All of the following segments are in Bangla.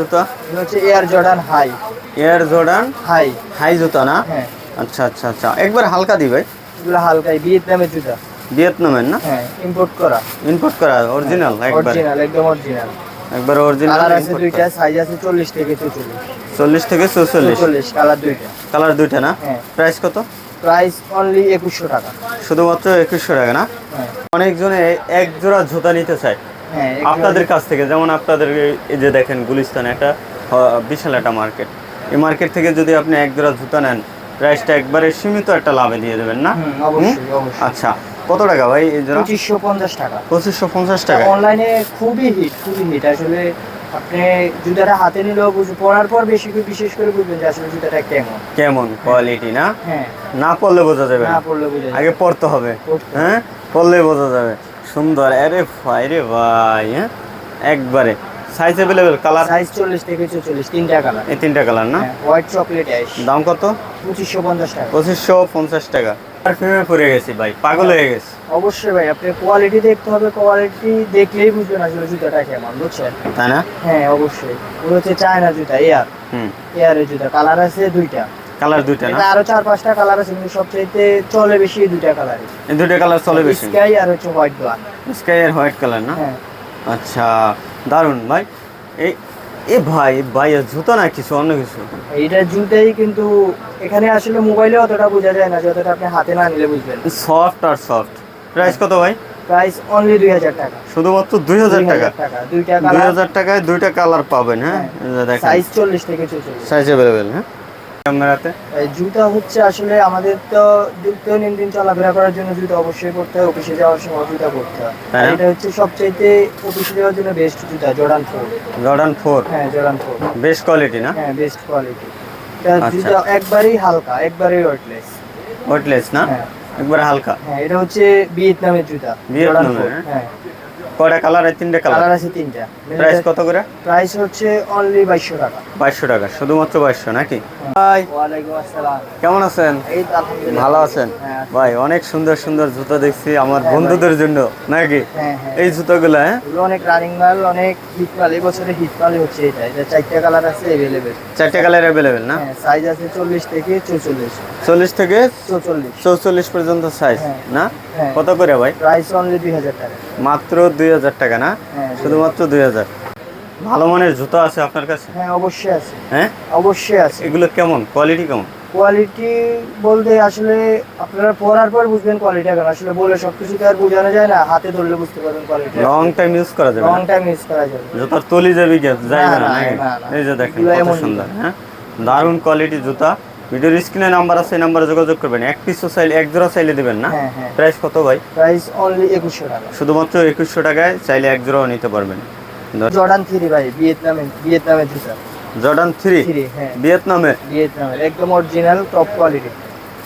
জুতা? হচ্ছে Air Jordan high Air Jordan high high জুতা না? হ্যাঁ। আচ্ছা আচ্ছা আচ্ছা। একবার হালকা দিবে এগুলো হালকাই ভিয়েতনামের জুতা। ভিয়েতনামের না? হ্যাঁ ইম্পোর্ট করা। ইম্পোর্ট করা অরিজিনাল একবার। অরিজিনাল একদম অরিজিনাল একবার অরিজিনাল কালার আছে দুইটা সাইজ আছে চল্লিশ থেকে চৌচল্লিশ। চল্লিশ থেকে চৌচল্লিশ। চল্লিশ কালার দুইটা। কালার দুইটা না? হ্যাঁ। প্রাইস কত? প্রাইস অনলি টাকা। শুধুমাত্র একুশশো টাকা না? হ্যাঁ। অনেকজনে এক জোড়া জুতা নিতে চায়। হ্যাঁ আপনাদের কাছ থেকে যেমন আপনাদের এই যে দেখেন গুলিস্তান একটা বিশাল একটা মার্কেট। এই মার্কেট থেকে যদি আপনি এক জোড়া জুতা নেন প্রাইসটা একবারে সীমিত একটা লাভে দিয়ে দেবেন না? আচ্ছা কত টাকা ভাই এই জোড়া? পঁচিশশো পঞ্চাশ টাকা। পঁচিশশো পঞ্চাশ টাকা। অনলাইনে খুবই হিট খুবই হিট আসলে আপনি জুতাটা হাতে নিলেও বুঝ পরার পর বেশি করে বিশেষ করে বুঝবেন যে আসলে জুতাটা কেমন। কেমন কোয়ালিটি না? হ্যাঁ। না পড়লে বোঝা যাবে না। পড়লে বুঝে আগে পড়তে হবে। পড়তে হবে। হ্যাঁ? পড়লে বোঝা যাবে। সুন্দর আরে ভাই রে ভাই হ্যাঁ? একবারে সাইজ অ্যাভেলেবেল কালার সাইজ চল্লিশ থেকে চল্লিশ তিনটা কালার এই তিনটা কালার না? হোয়াইট চকলেট অ্যাশ দাম কত? পঁচিশশো পঞ্চাশ টাকা। পঁচিশশো পঞ্চাশ টাকা। পারফিউমে পড়ে গেছি ভাই পাগল হয়ে গেছে। অবশ্যই ভাই আপনি কোয়ালিটি দেখতে হবে কোয়ালিটি দেখলেই বুঝবেন আসলে জুতাটা কেমন বুঝছেন? তাই না? হ্যাঁ অবশ্যই। ওগুলো হচ্ছে চায়না জুতা এয়ার। হুম। এয়ারের জুতা কালার আছে দুইটা। কালার দুইটা না? এটা আরও চার পাঁচটা কালার আছে কিন্তু সবচাইতে চলে বেশি এই দুইটা কালারই। এই দুইটা কালার চলে বেশি? স্কাই আর হচ্ছে হোয়াইট ব্ল্যাক স্কাই আর হোয়াইট কালার না? হ্যাঁ। আচ্ছা দারুণ ভাই। এই এ ভাই ভাই জুতো না কিছু অন্য কিছু? এইটা জুতাই কিন্তু এখানে আসলে মোবাইলে অতটা বোঝা যায় না যতটা আপনি হাতে না নিলে বুঝবেন। সফট আর সফট। প্রাইস কত ভাই? প্রাইস অনলি দুই হাজার টাকা। শুধুমাত্র দুই হাজার টাকা? টাকা দুইটা দুই কালার। হাজার টাকায় দুইটা কালার পাবেন হ্যাঁ? এই যে দেখেন। সাইজ চল্লিশ থেকে চল্লিশ সাইজ অ্যাভেলেবেল হ্যাঁ? এই জুতা হচ্ছে আসলে আমাদের তো নিত্যদিন দিন চলাফেরা করার জন্য জুতা অবশ্যই করতে হয় অফিসে যাওয়ার সময় জুতা করতে হয়। আর হ্যাঁ। এটা হচ্ছে সবচাইতে অফিসে যাওয়ার জন্য বেস্ট জুতা জর্ডান ফোর জর্ডান ফোর হ্যাঁ জর্ডান ফোর বেস্ট কোয়ালিটি না? হ্যাঁ বেস্ট কোয়ালিটি। জুতা একবারেই হালকা একবারেই ওয়েটলেস ওয়েটলেস না? হ্যাঁ। একবারে হালকা? হ্যাঁ এটা হচ্ছে ভিয়েতনামের জুতা ভিয়েতনামের, হ্যাঁ। কয়টা কালার এই তিনটে কালার কালার আছে তিনটা। প্রাইস কত করে? প্রাইস হচ্ছে অনলি বাইশশো টাকা। বাইশশো টাকা শুধুমাত্র বাইশশো নাকি? ভাই ওয়ালাইকুম আসসালাম। কেমন আছেন? এই তো আলহামদুলিল্লাহ। ভালো আছেন? হ্যাঁ ভাই অনেক সুন্দর সুন্দর জুতো দেখছি আমার হ্যাঁ, বন্ধুদের জন্য নাকি? হ্যাঁ হ্যাঁ। এই জুতোগুলো হ্যাঁ? অনেক রানিং মাল অনেক হিট মাল। এই বছরে হিট মালই হচ্ছে এটা। এটা চারটা কালার আছে এভেলেবেল চারটে কালার অ্যাভেলেবেল না? হ্যাঁ সাইজ আছে চল্লিশ থেকে চৌচল্লিশ। চল্লিশ থেকে চৌচল্লিশ। চৌচল্লিশ পর্যন্ত সাইজ হ্যাঁ। না? হ্যাঁ কত করে ভাই? প্রাইস অনলি দুই হাজার টাকা। মাত্র দুই হাজার টাকা না? হ্যাঁ শুধুমাত্র দুই হাজার। ভালো মানের জুতো আছে আপনার কাছে? হ্যাঁ অবশ্যই আছে। হ্যাঁ? অবশ্যই আছে। এগুলো কেমন? কোয়ালিটি কেমন? কোয়ালিটি বলতে আসলে আপনারা পরার পর বুঝবেন কোয়ালিটি কেন আসলে বলে সবকিছু তো আর বোঝানো যায় না হাতে ধরলে বুঝতে পারবেন কোয়ালিটি লং টাইম ইউজ করা যাবে লং? টাইম ইউজ করা যাবে। জুতার তলি যাবে যাইবে না। এই যে দেখেন কত সুন্দর হ্যাঁ? দারুণ কোয়ালিটি জুতা। ভিডিওর স্ক্রিনে নাম্বার আছে এই নাম্বারে যোগাযোগ করবেন। এক পিসও চাইলে এক জোড়া চাইলে দিবেন না? হ্যাঁ হ্যাঁ। প্রাইস কত ভাই? প্রাইস অনলি একুশশো টাকা। শুধুমাত্র একুশশো টাকায় চাইলে এক জোড়াও নিতে পারবেন। জর্ডান থ্রি ভাই ভিয়েতনামে ভিয়েতনামের জুতা। জর্ডান থ্রি হ্যাঁ। ভিয়েতনামে ভিয়েতনামের একদম original top quality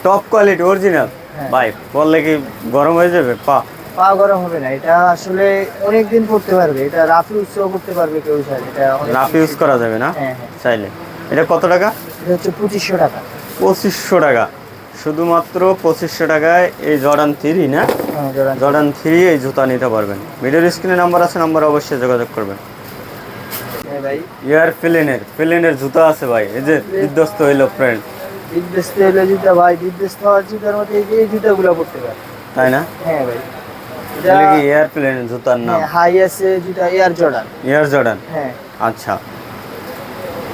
top quality original হ্যাঁ। ভাই বললে কি গরম হয়ে যাবে? পা। পা গরম হবে না এটা আসলে অনেক দিন পড়তে পারবে এটা রাফ ইউজও করতে পারবে কেউ চাইলে এটা রাফ ইউজ করা যাবে না? হ্যাঁ হ্যাঁ। চাইলে। এটা কত টাকা? এটা হচ্ছে পঁচিশশো টাকা। পঁচিশশো টাকা। শুধুমাত্র পঁচিশশো টাকায় এই জর্ডান থ্রি না? হ্যাঁ জর্ডান থ্রি। এই জুতা নিতে পারবেন। ভিডিওর স্ক্রিনে নাম্বার আছে নাম্বার অবশ্যই যোগাযোগ করবেন। হ্যাঁ ভাই। ইয়ার প্লেনের প্লেনের জুতা আছে ভাই এই যে বিধ্বস্ত হইল ফ্রেন্ড বিদ্যস্ত হলে জুতা ভাই বিদ্যস্ত হওয়ার জুতার মধ্যে এই জুতাগুলো পড়তে পারে। তাই না? হ্যাঁ ভাই। তাহলে কি এয়ার প্লেনের জুতার নাম? হাই আছে জুতা এয়ার জর্ডান এয়ার জর্ডান হ্যাঁ। আচ্ছা।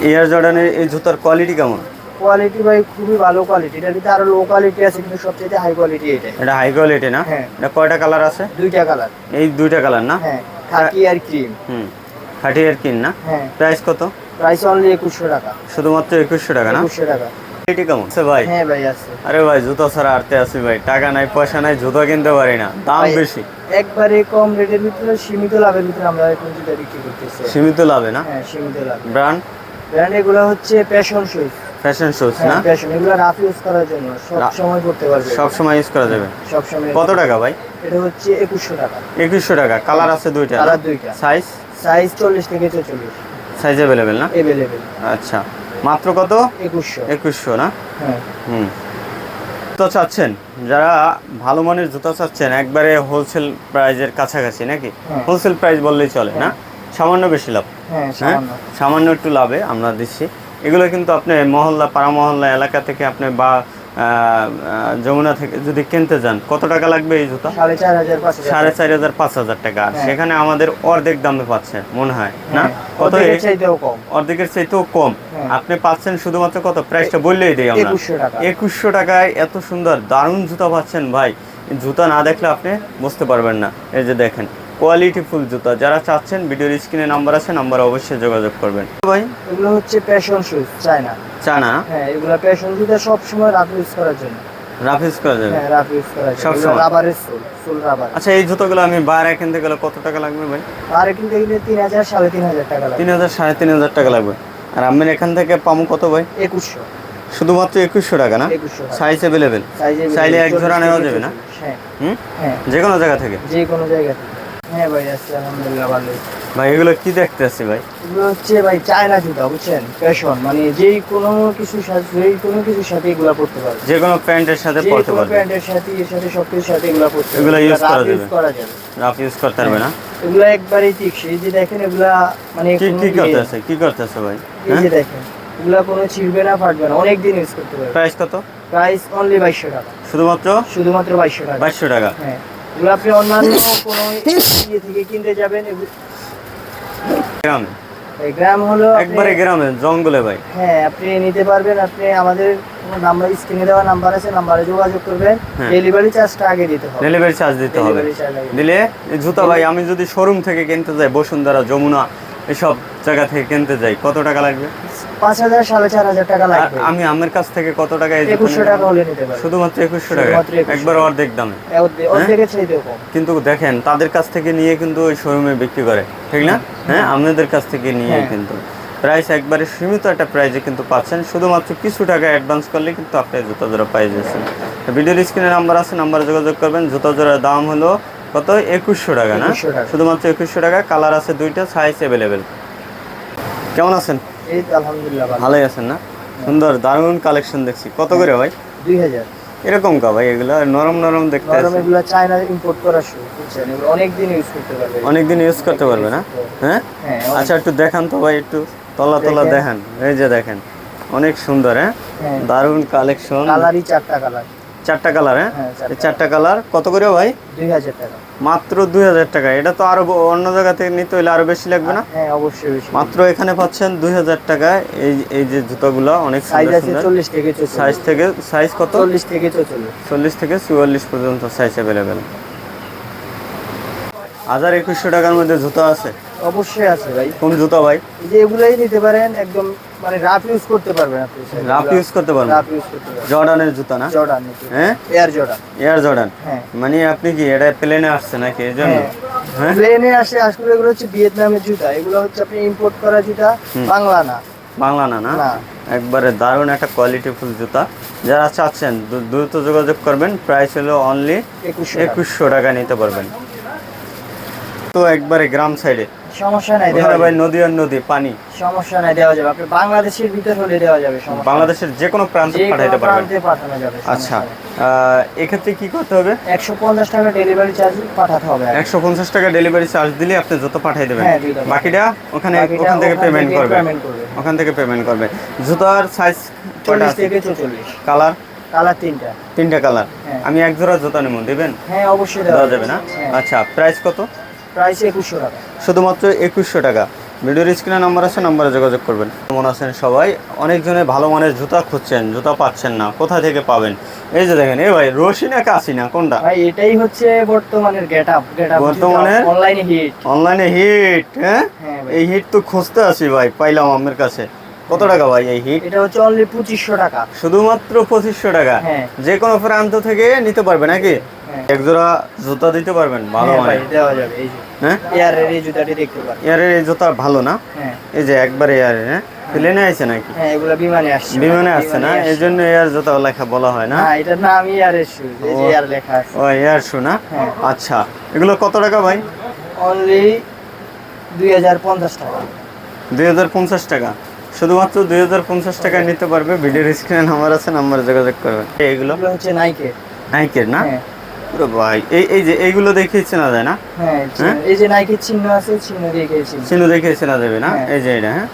এয়ার জর্ডানের এই জুতার কোয়ালিটি কেমন? কোয়ালিটি ভাই খুবই ভালো কোয়ালিটি এটার ভিতরে আরও লো কোয়ালিটি আছে কিন্তু সবচেয়ে হাই কোয়ালিটি এটাই এটা হাই কোয়ালিটি না? হ্যাঁ। এটা কয়টা কালার আছে? দুইটা কালার এই দুইটা কালার না? হ্যাঁ খাকি আর ক্রিম হুম থার্টি এর কিন না? হ্যাঁ। প্রাইস কত? প্রাইস অনলি একুশশো টাকা। শুধুমাত্র একুশশো টাকা না? একুশশো টাকা। কোয়ালিটি কেমন? আছে ভাই? হ্যাঁ ভাই আছে। আরে ভাই জুতো ছাড়া আরতে আছি ভাই। টাকা নাই পয়সা নাই জুতো কিনতে পারি না। দাম বেশি। একবারে কম রেটের ভিতরে সীমিত লাভের ভিতরে আমরা এখন জুতা বিক্রি করতেছি। সীমিত লাভে না? হ্যাঁ সীমিত লাভ। ব্র্যান্ড ব্র্যান্ড এগুলো হচ্ছে প্যাশন শুজ ফ্যাশন শুজ না? হ্যাঁ প্যাশন এগুলো রাফ ইউজ করার জন্য সব সময় করতে পারবে। সব সময় ইউজ করা যাবে? সব সময়। কত টাকা ভাই? এটা হচ্ছে একুশশো টাকা। একুশশো টাকা। কালার আছে দুইটা কালার দুইটা। সাইজ সাইজ চল্লিশ থেকে চল্লিশ সাইজ অ্যাভেলেবেল না? এভেলেবেল আচ্ছা। মাত্র কত? একুশশো। একুশশো না? হ্যাঁ। হুম। জুতো চাচ্ছেন যারা ভালো মানের জুতো চাচ্ছেন একবারে হোলসেল প্রাইজের কাছাকাছি নাকি? হ্যাঁ। হোলসেল প্রাইস বললেই চলে না? সামান্য বেশি লাভ। হ্যাঁ হ্যাঁ? সামান্য। একটু লাভে আমরা দিচ্ছি। এগুলো কিন্তু আপনি মহল্লা পাড়া মহল্লা এলাকা থেকে আপনি বা যমুনা থেকে যদি কিনতে যান কত টাকা লাগবে এই জুতা? সাড়ে চার হাজার পাঁচ হাজার। টাকা। হ্যাঁ। সেখানে আমাদের অর্ধেক দামে পাচ্ছেন মনে হয় না? হ্যাঁ, কত অর্ধেকের চাইতেও কম। আপনি পাচ্ছেন শুধুমাত্র কত? প্রাইসটা বললেই দিই আমরা। একুশশো টাকায় এত সুন্দর দারুণ জুতা পাচ্ছেন ভাই। জুতা না দেখলে আপনি বুঝতে পারবেন না। এই যে দেখেন কোয়ালিটি ফুল জুতা। যারা চাচ্ছেন ভিডিওর স্ক্রিনে নাম্বার আছে নাম্বার অবশ্যই যোগাযোগ করবেন। ভাই? এগুলো হচ্ছে প্যাশন শুজ চায়না। চানা হ্যাঁ এগুলো প্যাশন জুতা সব সময় রাফ ইউজ করার জন্য। রাফ ইউজ করা যাবে হ্যাঁ রাফ ইউজ জন্য। সব সময়? রাবারের সোল সোল রাবার আচ্ছা এই জুতোগুলো আমি বাইরে কিনতে গেলে কত টাকা লাগবে ভাই? আর কিনতে গেলে তিন হাজার সাড়ে তিন হাজার টাকা লাগে তিন হাজার সাড়ে তিন হাজার টাকা লাগবে। আর আমি এখান থেকে পামু কত ভাই? একুশশো। শুধুমাত্র একুশশো টাকা না? সাইজ অ্যাভেলেবেল চাইলে এক জোড়া নেওয়া যাবে না? হ্যাঁ। হুম? হ্যাঁ। যে কোনো জায়গা থেকে? যে কোনো জায়গা থেকে। হ্যাঁ ভাই আলহামদুলিল্লাহ এগুলো কি দেখতেছি ভাই? এগুলো হচ্ছে ভাই চায়না জুতা বুঝছেন? ফ্যাশন মানে যেই কোনো কিছুর সাথে যেই কোনো কিছুর সাথে এগুলো পড়তে পারবে। যে কোনো প্যান্টের সাথে পারবে। প্যান্টের সাথে এর সাথে সব কিছুর সাথে এগুলো পড়তে এগুলো রাফ করা যাবে। করা যাবে। রাফ ইউজ করতে পারবে না? এগুলো একবারেই টিকসই এই যে দেখেন এগুলা মানে কি কি করতেছে? কি ভাই? এই হ্যাঁ? যে দেখেন এগুলা কোনো ছিড়বে না ফাটবে না। অনেক দিন ইউজ করতে পারবে। প্রাইস কত? প্রাইস অনলি বাইশশো টাকা। শুধুমাত্র? শুধুমাত্র বাইশশো টাকা। বাইশশো টাকা। হ্যাঁ। এগুলো আপনি অন্যান্য কোনো ইয়ে থেকে কিনতে যাবেন গ্রামে? গ্রাম হলো একবারে গ্রামে জঙ্গলে ভাই। হ্যাঁ আপনি নিতে পারবেন আপনি আমাদের নাম্বার স্ক্রিনে দেওয়া নাম্বার আছে নাম্বারে যোগাযোগ করবেন। হ্যাঁ। ডেলিভারি চার্জটা আগে দিতে হবে। ডেলিভারি চার্জ দিতে হবে। দিলে এই জুতা ভাই আমি যদি শোরুম থেকে কিনতে যাই বসুন্ধরা যমুনা এসব জায়গা থেকে কিনতে যাই। কত টাকা লাগবে? পাঁচ হাজার সাড়ে চার হাজার টাকা লাগবে। আমি আমার কাছ থেকে কত টাকা একুশশো টাকা হলে নিতে শুধুমাত্র একুশশো টাকা? একবার অর্ধেক দামে। চাইতেও কম। কিন্তু দেখেন তাদের কাছ থেকে নিয়ে কিন্তু ওই শোরুমে বিক্রি করে। ঠিক না? হ্যাঁ আপনাদের কাছ থেকে নিয়ে হ্যাঁ। কিন্তু। প্রাইস একবারে সীমিত একটা প্রাইসে কিন্তু পাচ্ছেন। শুধুমাত্র কিছু টাকা অ্যাডভান্স করলে কিন্তু আপনি জুতা জোড়া পাই যাচ্ছেন। ভিডিওর স্ক্রিনে নাম্বার আছে নাম্বারে যোগাযোগ করবেন। জুতা জোড়ার দাম হলো কত? একুশশো টাকা না? শুধুমাত্র একুশশো টাকা কালার আছে দুইটা সাইজ অ্যাভেলেবেল কেমন আছেন? এই তো আলহামদুলিল্লাহ ভালোই আছেন না? সুন্দর দারুণ কালেকশন দেখছি। কত করে ভাই? দুই হাজার। এরকম কা ভাই? এগুলো নরম নরম দেখতে আছে। এগুলো চায়না ইম্পোর্ট করা শুরু অনেক দিন ইউজ করতে পারবে। অনেকদিন ইউজ করতে পারবে না? হ্যাঁ? হ্যাঁ আচ্ছা একটু দেখান তো ভাই একটু তলা তলা দেখান। এই যে দেখেন অনেক সুন্দর হ্যাঁ? হ্যাঁ। দারুণ কালেকশন কালারই চারটা কালার চারটা কালার হ্যাঁ? হ্যাঁ চারটা। কালার কত করে ভাই? দুই হাজার টাকা। মাত্র দুই হাজার টাকা। এটা তো আরও অন্য জায়গা থেকে নিতে হলে আরও বেশি লাগবে না? হ্যাঁ অবশ্যই বেশি। মাত্র এখানে পাচ্ছেন দুই হাজার টাকায় এই এই যে জুতাগুলো অনেক সাইজ আছে চল্লিশ থেকে সাইজ থেকে সাইজ কত? চল্লিশ থেকে চল্লিশ থেকে চুয়াল্লিশ পর্যন্ত সাইজ অ্যাভেলেবেল হাজার একুশশো টাকার মধ্যে জুতো আছে। অবশ্যই আছে ভাই। কোন জুতো ভাই? যে এগুলাই নিতে পারেন একদম মানে রাফ ইউজ করতে পারবেন আপনি। রাফ ইউজ করতে পারবেন? রাফ ইউজ করতে পারবেন। জর্ডানের জুতো না? জর্ডান হ্যাঁ? Air Jordan. Air Jordan? হ্যাঁ। মানে আপনি কি এটা প্লেনে আসছে নাকি এই জন্য? হ্যাঁ। প্লেনে আসে আসলে এগুলো হচ্ছে ভিয়েতনামের জুতা। এগুলো হচ্ছে আপনি ইম্পোর্ট করা জুতা বাংলা না। বাংলা না না। একবারে দারুণ একটা কোয়ালিটি ফুল জুতা। যারা চাচ্ছেন দ্রুত যোগাযোগ করবেন। প্রাইস হলো অনলি একুশশো টাকা নিতে পারবেন। তো একবারে গ্রাম সাইডে। সমস্যা নাই দেওয়া ভাই যাবে। নদী আর নদী পানি। সমস্যা নাই দেওয়া যাবে। আপনি বাংলাদেশের ভিতর হলে দেওয়া যাবে সমস্যা বাংলাদেশের যে কোনো প্রান্তে পাঠাইতে পারবেন। প্রান্তে পাঠানো যাবে আচ্ছা এক্ষেত্রে কি করতে হবে? একশো পঞ্চাশ টাকা ডেলিভারি চার্জ পাঠাতে হবে আগে। একশো পঞ্চাশ টাকা ডেলিভারি চার্জ দিলে আপনি যত পাঠিয়ে দেবেন। হ্যাঁ, বাকিটা ওখানে ওখান থেকে পেমেন্ট করবে। ওখান থেকে পেমেন্ট করবে। জুতার সাইজ কয়টা চল্লিশ আছে? থেকে চৌচল্লিশ। কালার কালার তিনটা। তিনটা কালার হ্যাঁ। আমি এক জোড়া জুতা নেব দেবেন? হ্যাঁ অবশ্যই দেওয়া যাবে। না? হ্যাঁ। আচ্ছা প্রাইস কত? প্রাইস একুশশো টাকা। শুধুমাত্র একুশশো টাকা। ভিডিওর স্ক্রিনে নাম্বার আছে নাম্বারে যোগাযোগ করবেন। কেমন আছেন সবাই? অনেকজনে ভালো মানের জুতা খুঁজছেন জুতা পাচ্ছেন না। কোথা থেকে পাবেন? এই যে দেখেন এ ভাই রশি না কাশি না? কোনটা? ভাই এটাই হচ্ছে বর্তমানের গেট আপ গেট আপ বর্তমানে অনলাইনে হিট অনলাইনে হিট হ্যাঁ? হ্যাঁ এই হিট তো খুঁজতে আসি ভাই পাইলাম আমার কাছে। কত টাকা ভাই এই হিট এটা হচ্ছে অনলি পঁচিশশো টাকা। শুধুমাত্র পঁচিশশো টাকা? হ্যাঁ। যে কোনো প্রান্ত থেকে নিতে পারবে নাকি? হ্যাঁ। এক জোড়া জুতা দিতে পারবেন ভালো হ্যাঁ মানে দেওয়া যাবে এই যে। হ্যাঁ? এয়ারের এই জুতাটি দেখতে পারেন। এয়ারের এই জুতা ভালো না? এই যে একবারে এয়ারের হ্যাঁ? প্লেনে আছে নাকি? হ্যাঁ এগুলা বিমানে আসছে বিমানে আসছে না? এই জন্য এয়ার জুতা লেখা বলা হয় না? নাম এয়ারের শুজ এই যে ও। এয়ার লেখা আছে। ও এয়ার শু না। আচ্ছা এগুলো কত টাকা ভাই? অনলি দুই হাজার পঞ্চাশ টাকা। দুই হাজার পঞ্চাশ টাকা। শুধুমাত্র দুই হাজার পঞ্চাশ টাকায় নিতে পারবে। ভিডিওর স্ক্রিনে নাম্বার আছে নাম্বারে যোগাযোগ করবে এগুলো? হচ্ছে নাইকে নাইকের না? হ্যাঁ। ওরে ভাই এই এই যে এইগুলো চেনা যায় না? হ্যাঁ হ্যাঁ? এই যে নাইকের চিহ্ন আছে চিহ্ন দিয়ে চিহ্ন চিহ্ন দেখে চেনা যাবে না? হ্যাঁ। এই যে এটা হ্যাঁ?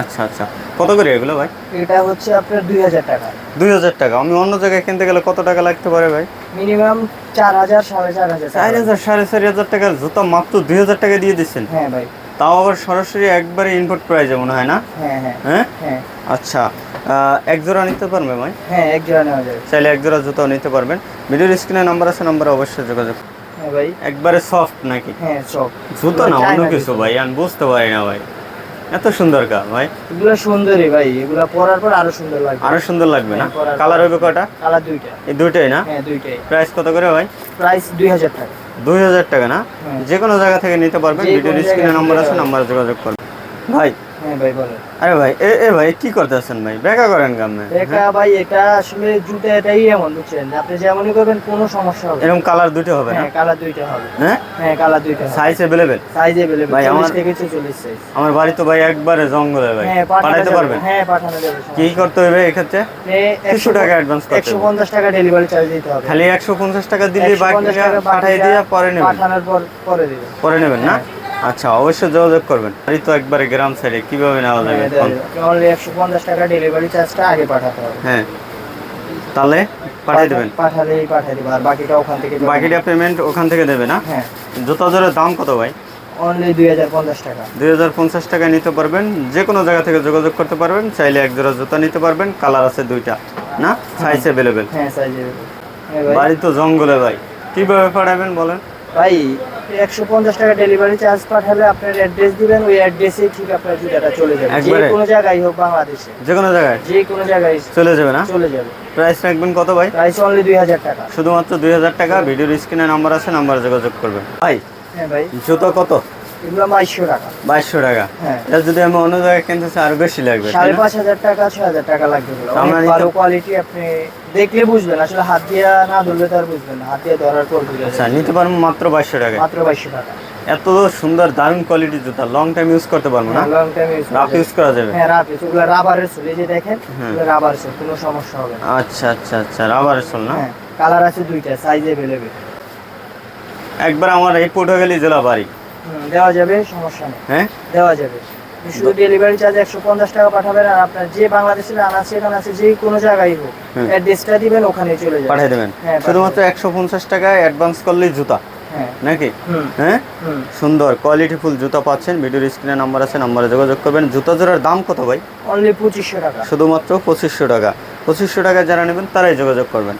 আচ্ছা আচ্ছা। কত করে এগুলো ভাই? এটা হচ্ছে আপনার দুই হাজার টাকা। দুই হাজার টাকা। আমি অন্য জায়গায় কিনতে গেলে কত টাকা লাগতে পারে ভাই? মিনিমাম চার হাজার সাড়ে চার হাজার চার হাজার সাড়ে চারি হাজার টাকার জুতা মাত্র দুই হাজার টাকা দিয়ে দিচ্ছেন। হ্যাঁ ভাই। তাও আবার সরাসরি একবারে ইনপুট প্রাইজে মনে হয় না? হ্যাঁ হ্যাঁ। হ্যাঁ? হ্যাঁ। আচ্ছা এক জোড়া নিতে পারবে ভাই? হ্যাঁ এক জোড়া নেওয়া যাবে। চাইলে এক জোড়া জুতাও নিতে পারবেন। ভিডিওর স্ক্রিনে নাম্বার আছে নাম্বারে অবশ্যই যোগাযোগ হ্যাঁ ভাই। একবারে সফট নাকি? হ্যাঁ সব জুতো না অন্য কিছু ভাই আমি বুঝতে পারি না ভাই। এত সুন্দর কা ভাই। এগুলো সুন্দরই ভাই এগুলো পরার পর আরও সুন্দর লাগবে। আরও সুন্দর লাগবে না? হ্যাঁ, কালার হবে কটা? কালার দুইটা। এই দুইটাই না? হ্যাঁ দুইটাই। প্রাইস কত করে ভাই? প্রাইস দুই হাজার টাকা। দুই হাজার টাকা না হ্যাঁ। যে কোনো জায়গা থেকে নিতে পারবেন ভিডিওর স্ক্রিনে নম্বর আছে। নাম্বারে যোগাযোগ করবেন ভাই হ্যাঁ ভাই বলেন আরে ভাই এ এ ভাই কি করতেছেন ভাই বেকা করেন কামে এটা ভাই এটা আসলে জুতা এটাই এমন বুঝছেন আপনি যেমনই করবেন কোনো সমস্যা হবে না। এরকম কালার দুটো হবে না হ্যাঁ কালার দুইটা হবে হ্যাঁ হ্যাঁ কালার দুইটা হবে সাইজ অ্যাভেলেবেল সাইজ अवेलेबल ভাই, আমার- 40 থেকে 44 সাইজ আমার বাড়ি তো ভাই একবারে জঙ্গলে ভাই হ্যাঁ পাঠানো পাঠাইতে যাবে। পারবেন হ্যাঁ পাঠানো যাবে কি করতে হবে এক্ষেত্রে কিছু টাকা অ্যাডভান্স করতে হবে 150 টাকা ডেলিভারি চার্জ দিতে হবে খালি একশো পঞ্চাশ টাকা দিলে 150 বাকি টাকা পাঠাই বাকিটা দিয়ে পরে নেবেন পাঠানোর পর পরে দিবেন পরে নেবেন না আচ্ছা অবশ্যই যোগাযোগ করবেন। বাড়ি তো একবারে গ্রাম সাইডে কীভাবে নেওয়া যাবে? অনলি 150 টাকা ডেলিভারি চার্জটা আগে পাঠাতে হবে। হ্যাঁ। তাহলে পাঠিয়ে দেবেন? পাঠালেই পাঠিয়ে দেবেন আর বাকিটা ওখান থেকে বাকিটা পেমেন্ট ওখান থেকে দেবে না? হ্যাঁ। জুতা জোরের দাম কত ভাই? অনলি 2050 টাকা। দুই হাজার পঞ্চাশ টাকা নিতে পারবেন। যে কোনো জায়গা থেকে যোগাযোগ করতে পারবেন। চাইলে এক জোড়া জুতা নিতে পারবেন। কালার আছে দুইটা না? সাইজ অ্যাভেলেবেল হ্যাঁ সাইজ হ্যাঁ বাড়ি তো জঙ্গলে ভাই। কীভাবে পাঠাবেন বলেন? ভাই একশো পঞ্চাশ টাকা ডেলিভারি চার্জ পাঠালে আপনার অ্যাড্রেস দিবেন ওই অ্যাড্রেসে ঠিক আপনার জুতাটা চলে যাবে। যে কোনো জায়গায় হোক বাংলাদেশে। যে কোনো জায়গায়? যে কোনো জায়গায় চলে যাবে না? চলে যাবে। প্রাইস রাখবেন কত ভাই? প্রাইস অনলি দুই হাজার টাকা। শুধুমাত্র দুই হাজার টাকা ভিডিওর স্ক্রিনে নাম্বার আছে নাম্বার যোগাযোগ করবেন। ভাই হ্যাঁ ভাই। জুতো কত? এগুলো বাইশশো টাকা। বাইশশো টাকা? হ্যাঁ। এটা যদি আমি অন্য জায়গায় কিনতে চাই আরও বেশি লাগবে সাড়ে পাঁচ হাজার টাকা ছয় হাজার টাকা লাগবে ভালো কোয়ালিটি আপনি দেখলে বুঝবেন আসলে হাত দিয়ে না ধরলে তো আর বুঝবেন হাত দিয়ে ধরার পর বুঝে আচ্ছা নিতে পারব মাত্র বাইশশো টাকা মাত্র বাইশশো টাকা। এত সুন্দর দারুণ কোয়ালিটির জুতা। লং টাইম ইউজ করতে পারব না? Long time use rough use করা যাবে। হ্যাঁ রাফ ইউজ ওগুলো রাবারের চুল এই যে দেখেন রাবার চুল কোনো সমস্যা হবে না। আচ্ছা আচ্ছা আচ্ছা রাবার চল না? হ্যাঁ কালার আছে দুইটা সাইজ একবার আমার এই পটুয়াখালী জেলা বাড়ি। দেওয়া যাবে সমস্যা নেই। হ্যাঁ? দেওয়া যাবে। শুধু ডেলিভারি চার্জ একশো পঞ্চাশ টাকা পাঠাবেন আর আপনার যে বাংলাদেশের আনাচে এখানে আছে যে কোনো জায়গায় হোক অ্যাড্রেসটা দিবেন ওখানে চলে যাবে। পাঠিয়ে দেবেন। হ্যাঁ, শুধুমাত্র একশো পঞ্চাশ টাকায় অ্যাডভান্স করলেই জুতা। হ্যাঁ। নাকি? হ্যাঁ? সুন্দর কোয়ালিটি ফুল জুতা পাচ্ছেন। ভিডিওর স্ক্রিনে নাম্বার আছে নাম্বারে যোগাযোগ করবেন। জুতা জোড়ার দাম কত ভাই? অনলি পঁচিশশো টাকা। শুধুমাত্র পঁচিশশো টাকা। পঁচিশশো টাকা যারা নেবেন তারাই যোগাযোগ করবেন।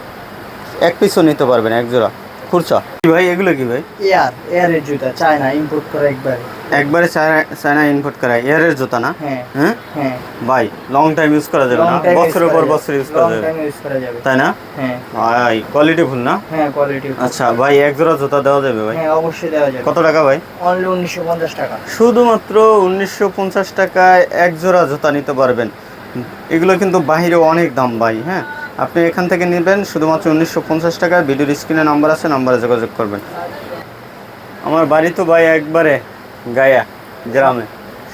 এক পিসও নিতে পারবেন এক জোড়া। খুরচা কি ভাই এগুলো কি ভাই? এয়ার এয়ারের জুতা চায়না ইম্পোর্ট করা একবার। একবারে চায়না ইনপুট করা এয়ারের জুতা না? হ্যাঁ হ্যাঁ। ভাই লং টাইম ইউজ করা যাবে না। বছরের পর বছর ইউজ করা যাবে। ইউজ করা যাবে। তাই না? হ্যাঁ। ভাই কোয়ালিটি ফুল না? হ্যাঁ কোয়ালিটি আচ্ছা ভাই এক জোড়া জুতা দেওয়া যাবে ভাই? হ্যাঁ অবশ্যই দেওয়া যাবে। কত টাকা ভাই? অনলি উনিশশো পঞ্চাশ টাকা। শুধুমাত্র উনিশশো পঞ্চাশ টাকায় এক জোড়া জুতা নিতে পারবেন। এগুলো কিন্তু বাইরে অনেক দাম ভাই হ্যাঁ? আপনি এখান থেকে নেবেন শুধুমাত্র উনিশশো পঞ্চাশ টাকায় ভিডিওর স্ক্রিনে নাম্বার আছে নাম্বারে যোগাযোগ করবেন। আমার বাড়ি তো ভাই একবারে গায়া গ্রামে।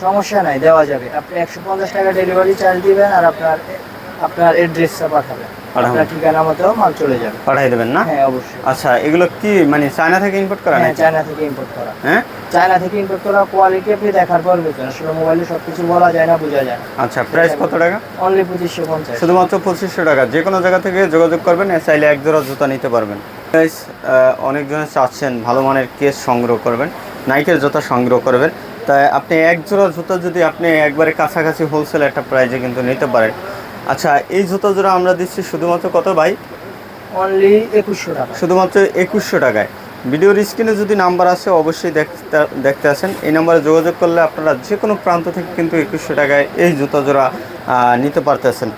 সমস্যা নাই দেওয়া যাবে। আপনি একশো পঞ্চাশ টাকা ডেলিভারি চার্জ দিবেন আর আপনার আপনার অ্যাড্রেসটা পাঠাবেন। পাঠাবো। আপনার ঠিকানা মতো মাল চলে যাবে। পাঠাই দেবেন না? হ্যাঁ অবশ্যই। আচ্ছা এগুলো কি মানে চায়না থেকে ইম্পোর্ট করা হ্যাঁ চায়না থেকে ইম্পোর্ট করা। হ্যাঁ? চায়না থেকে ইম্পোর্ট করা কোয়ালিটি আপনি দেখার পর বুঝবেন আসলে মোবাইলে সব কিছু বলা যায় না বোঝা যায় আচ্ছা প্রাইস কত টাকা? অনলি পঁচিশশো পঞ্চাশ। শুধুমাত্র পঁচিশশো টাকা। যে কোনো জায়গা থেকে যোগাযোগ করবেন চাইলে এক জোড়া জুতা নিতে পারবেন। আহ, অনেকজনে চাচ্ছেন ভালো মানের কেস সংগ্রহ করবেন নাইকের জুতা সংগ্রহ করবেন। তাই আপনি এক জোড়া জুতা যদি আপনি একবারে কাছাকাছি হোলসেল একটা প্রাইজে কিন্তু নিতে পারেন। আচ্ছা এই জুতা জোড়া আমরা দিচ্ছি শুধুমাত্র কত ভাই? অনলি একুশশো টাকা। শুধুমাত্র একুশশো টাকায়। ভিডিওর স্ক্রিনে যদি নাম্বার আসে, অবশ্যই দেখতে দেখতে আসেন। এই নাম্বারে যোগাযোগ করলে আপনারা যে কোনো প্রান্ত থেকে কিন্তু একুশশো টাকায় এই জুতা জোড়া নিতে পারতেছেন।